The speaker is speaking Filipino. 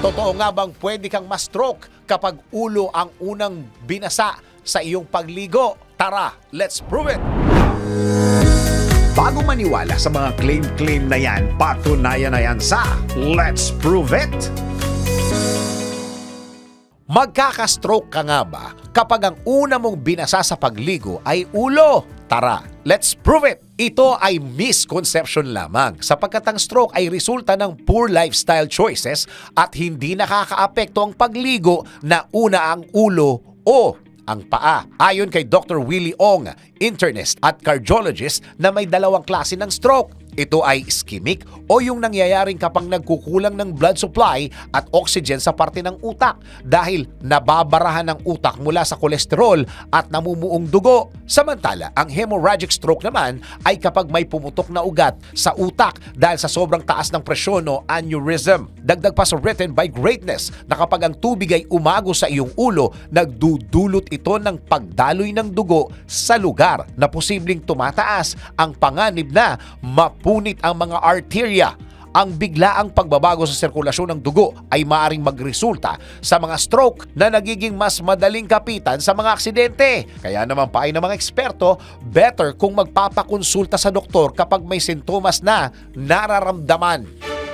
Totoo nga bang pwede kang ma-stroke kapag ulo ang unang binasa sa iyong pagligo? Tara, let's prove it! Bago maniwala sa mga claim-claim na yan, patunayan na yan sa Let's Prove It! Magkaka-stroke ka nga ba kapag ang una mong binasa sa pagligo ay ulo? Tara, let's prove it! Ito ay misconception lamang sapagkat ang stroke ay resulta ng poor lifestyle choices at hindi nakakaapekto ang pagligo na una ang ulo o ang paa. Ayon kay Dr. Willie Ong, internist at cardiologist na may dalawang klase ng stroke. Ito ay ischemic o yung nangyayaring kapag nagkukulang ng blood supply at oxygen sa parte ng utak dahil nababarahan ng utak mula sa kolesterol at namumuong dugo. Samantala, ang hemorrhagic stroke naman ay kapag may pumutok na ugat sa utak dahil sa sobrang taas ng presyon o aneurysm. Dagdag pa sa written by greatness na kapag ang tubig ay umago sa iyong ulo, nagdudulot ito ng pagdaloy ng dugo sa lugar na posibleng tumataas ang panganib na mapunit ang mga arterya. Ang biglaang pagbabago sa sirkulasyon ng dugo ay maaring magresulta sa mga stroke na nagiging mas madaling kapitan sa mga aksidente. Kaya naman paay ng mga eksperto, better kung magpapakonsulta sa doktor kapag may sintomas na nararamdaman.